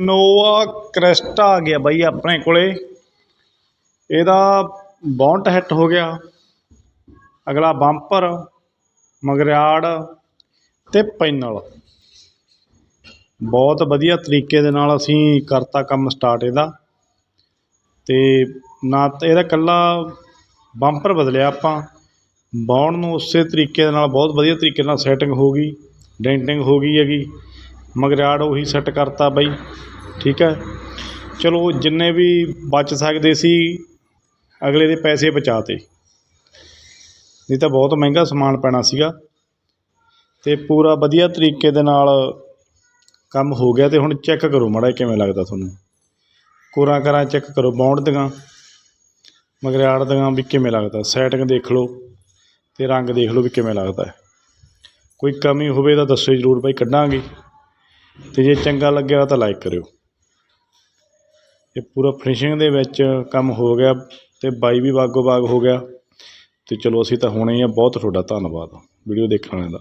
ਨੋਵਾ Crysta ਆ ਗਿਆ ਬਾਈ ਆਪਣੇ ਕੋਲੇ। ਇਹਦਾ ਬੌਂਟ ਹਿੱਟ ਹੋ ਗਿਆ। ਅਗਲਾ ਬੰਪਰ, ਮਗਰਿਆੜ ਤੇ ਪੈਨਲ। ਬਹੁਤ ਵਧੀਆ ਤਰੀਕੇ ਦੇ ਨਾਲ ਅਸੀਂ ਕਰਤਾ ਕੰਮ ਸਟਾਰਟ ਇਹਦਾ। ਤੇ ਨਾ ਤਾਂ ਇਹਦਾ ਇਕੱਲਾ ਬੰਪਰ ਬਦਲਿਆ ਆਪਾਂ। ਬੌਂਡ ਨੂੰ ਉਸੇ ਤਰੀਕੇ ਦੇ ਨਾਲ, ਬਹੁਤ ਵਧੀਆ ਤਰੀਕੇ ਨਾਲ ਸੈਟਿੰਗ ਹੋ ਗਈ ਡੈਂਟਿੰਗ ਹੋ ਗਈ ਹੈਗੀ। ਮਗਰਿਆੜ ਉਹੀ ਸੈੱਟ ਕਰਤਾ ਬਾਈ, ਠੀਕ ਹੈ। ਚਲੋ ਜਿੰਨੇ ਵੀ ਬਚ ਸਕਦੇ ਸੀ, ਅਗਲੇ ਦੇ ਪੈਸੇ ਬਚਾਤੇ। ਨਹੀਂ ਤਾਂ ਬਹੁਤ ਮਹਿੰਗਾ ਸਮਾਨ ਪੈਣਾ ਸੀਗਾ। ਤੇ ਪੂਰਾ ਵਧੀਆ ਤਰੀਕੇ ਦੇ ਨਾਲ ਕੰਮ ਹੋ ਗਿਆ ਤੇ ਹੁਣ ਚੈੱਕ ਕਰੋ ਮਾੜਾ ਜਿਹਾ ਕਿਵੇਂ ਲੱਗਦਾ ਤੁਹਾਨੂੰ। ਕੋਰਾਂ ਕਰਾਂ ਚੈੱਕ ਕਰੋ ਬੌਂਡ ਦੀਆਂ, ਮਗਰਿਆੜ ਦੀਆਂ ਵੀ ਕਿਵੇਂ ਲੱਗਦਾ। ਸੈਟਿੰਗ ਦੇਖ ਲਓ ਤੇ ਰੰਗ ਦੇਖ ਲਓ ਵੀ ਕਿਵੇਂ ਲੱਗਦਾ। ਕੋਈ ਕਮੀ ਹੋਵੇ ਤਾਂ ਦੱਸੋ ਜ਼ਰੂਰ ਬਾਈ, ਕੱਢਾਂਗੇ। ਅਤੇ ਜੇ ਚੰਗਾ ਲੱਗਿਆ ਤਾਂ ਲਾਈਕ ਕਰਿਓ। ਇਹ ਪੂਰਾ ਫਿਨਿਸ਼ਿੰਗ ਦੇ ਵਿੱਚ ਕੰਮ ਹੋ ਗਿਆ ਅਤੇ ਬਾਈ ਵੀ ਬਾਗੋ ਬਾਗ ਹੋ ਗਿਆ। ਅਤੇ ਚਲੋ ਅਸੀਂ ਤਾਂ ਹੁਣੇ ਹੀ ਆ, ਬਹੁਤ ਤੁਹਾਡਾ ਧੰਨਵਾਦ ਵੀਡੀਓ ਦੇਖਣ ਦਾ।